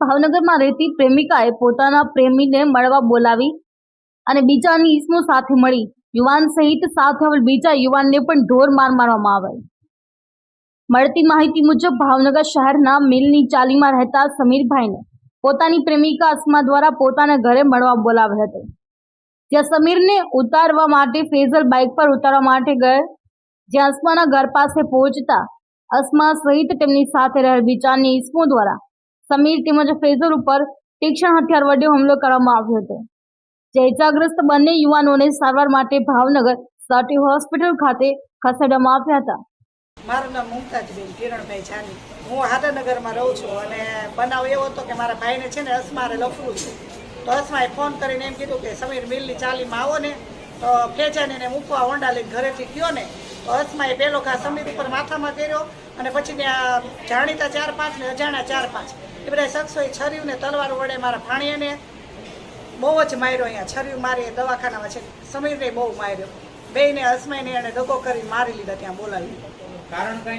ભાવનગરમાં રહેતી પ્રેમિકાએ પોતાના પ્રેમીને મળવા બોલાવી અને બીજાની ઈસમો સાથે મળી. યુવાન સહિત સાથે આવેલ બીજા યુવાનને પણ ઢોર માર મારવામાં આવે. મળતી માહિતી મુજબ ભાવનગર શહેરના મિલની ચાલીમાં રહેતા સમીરભાઈને પોતાની પ્રેમિકા અસ્મા દ્વારા પોતાના ઘરે મળવા બોલાવેલ હતી. જ્યાં સમીરને ઉતારવા માટે ફેઝલ બાઇક પર ઉતારવા માટે ગયે. જ્યાં અસ્માના ઘર પાસે પહોંચતા અસ્મા સહિત તેમની સાથે રહેલ બીજાની ઈસમો દ્વારા સમીર તેમજ ફેઝર ઉપર તીક્ષ્ણ હથિયાર વડે હુમલો કરવામાં આવ્યો હતો. જે ઇજાગ્રસ્ત બંને યુવાનોને સારવાર માટે ભાવનગર સટી હોસ્પિટલ ખાતે ખસેડવામાં આવ્યા હતા. મારું નામ મુમતાજબેન કિરણભાઈ જાની. હું હાટાનગરમાં રહું છું અને બનાવ એવો હતો કે મારા ભાઈને છે ને અસ્મારે લફરું છે. તો અસમાએ ફોન કરીને એમ કીધું કે સમીર મિલની ચાલીમાં આવો ને, તો ફેજાને એને મૂકવા ઓંડા લઈને ઘરેથી ગયો ને. તો અસમાએ પેલો ઘા સમીર ઉપર માથામાં કર્યો અને પછી ત્યાં જાણીતા ચાર પાંચ ને અજાણ્યા ચાર પાંચ એ બધા શખ્સોએ છર્યું ને તલવાર વડે મારા ભાણિયાને બહુ જ માર્યો અહીંયા. છર્યું મારી દવાખાનામાં છે. સમીરને બહુ માર્યો. બેયને અસ્માઈને એણે દગો કરી મારી લીધા ત્યાં બોલાવી. કારણ કઈ?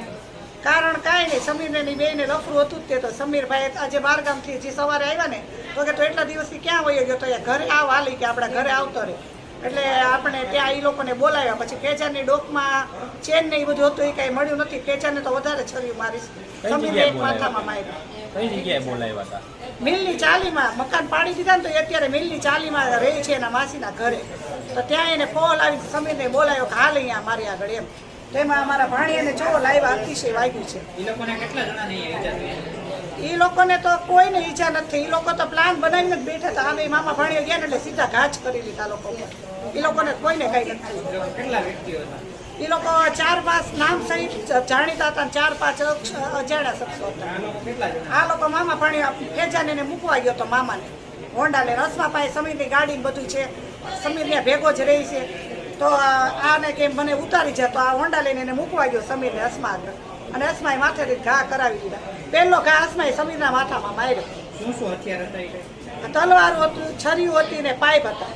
કારણ કાંઈ નહીં. સમીરને ની બેને લફરું હતું જ તે તો. સમીરભાઈ આજે બારગામથી જે સવારે આવ્યા ને તો કે તો એટલા દિવસથી ક્યાં વયો ગયો? તો એ ઘરે આવ હાલી કે આપણા ઘરે આવતો રહે. એટલે આપણે ત્યાં એ લોકોને બોલાવ્યા. પછી કેજાની ડોકમાં ચેન ને એ બધું હતું એ કાંઈ મળ્યું નથી. કેજાને તો વધારે છર્યું મારી સમીરને એક માથામાં માર્યું. કઈ જગ્યાએ બોલાવ્યા હતા? મિલની ચાલીમાં મકાન પાડી દીધા ને તો એ અત્યારે મિલની ચાલીમાં રહે છે એના માસીના ઘરે. તો ત્યાં એને ફોન આવી સમીરને બોલાવ્યો કે હાલ અહીંયા મારી આગળ એમ. તેમાં અમારા ભાણિયાને જો લાવ્યા અતિશય વાગ્યું છે. એ લોકોને કેટલા એ લોકોને તો કોઈને ઈચ્છા નથી. એ લોકો તો પ્લાન બનાવીને જ બેઠા હતા. અમે મામા ભાણીએ ગયા ને એટલે સીધા ઘાચ કરી લીધા લોકો એ લોકોને કોઈને કઈ નથી. એ લોકો ચાર પાંચ નામ સહિત જાણીતા હતા ચાર પાંચ અજાણ્યા શખ્સો હતા. આ લોકો મામા ભાણી ફેજાને એને મૂકવા ગયો હતો મામાને. હોન્ડાને રસમાં પાસે સમીરની ગાડી બધું છે. સમીર ભેગો જ રહી છે. તો આને કેમ મને ઉતારી જાય તો આ હોન્ડા લઈને એને મૂકવા ગયો સમીરને રસમાં આગળ. અને અસ્માએ માથેથી ઘા કરાવી દીધા. પહેલો ઘા અસ્માએ સમીરના માથામાં માર્યો. શું શું હથિયાર હતા તલવાર હતું છરી હતી ને પાઇપ હતા.